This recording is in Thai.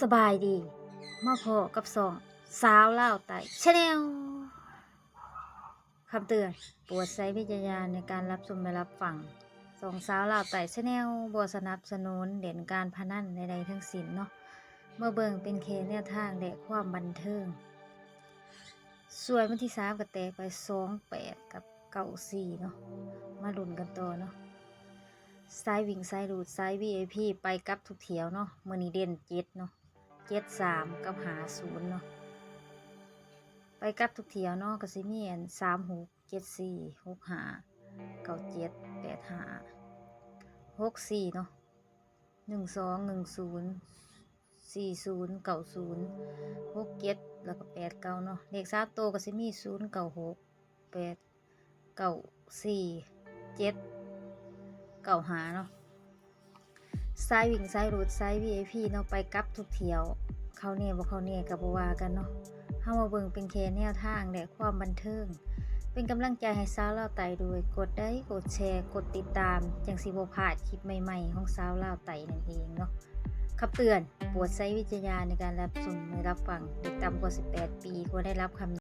สบายดี มาพอกับสอง สาวเล่าไต่ชาแนลคำเตือนปรดใช้วิจารณญาณในการรับชมและรับฟังสองสาวเล่าไต่ชาแนลบสนับสนุนเด่นการพนันใดๆทั้งสิ้นเนาะเมื่อเบิงเป็นเคแนวทางและความบันเทิงส่วนวันที่สามก็แตกไปสองแปดกับเก้าสี่เนาะมาลุ้นกันต่อเนาะ สายวิ่งสายรูดสาย VIP ไปกับทุกเที่ยวเนาะมือนี้เด่นเจ็ดเนาะเจ็ดสามกับหาศูนย์เนาะไปกับทุกเที่ยวเนาะก็สิมีอันสามหกเจ็ดสี่หกหาเก้าเจ็ดแปดหาหกสี่เนาะหนึ่งสองหนึ่งศูนย์สี่ศูนย์เก้าศูนย์หกเจ็ดแล้วก็แปดเก้าเนาะเลขสามตัวก็สิมีศูนย์เก้าหกแปดเก้าสี่เจ็ด เก่าหาเนาะสายวิ่งสายรูดสาย VIP เนาะไปกลับทุกเที่ยว เขาเนี่ยบ่เขาเนี่ยกับบ่ว่ากันเนาะเฮามาเบิ่งเป็นแค่แนวทางและความบันเทิง เป็นกำลังใจให้สาวลาวไต่ด้วยกดได้กดแชร์ กดติดตามจังสิบ่พลาดคลิปใหม่ๆ ของสาวลาวไต่นั่นเองเนาะคำเตือนโปรดใช้วิจารณญาณในการรับชมและรับฟังเด็กต่ำกว่า 18 ปีควรได้รับคำ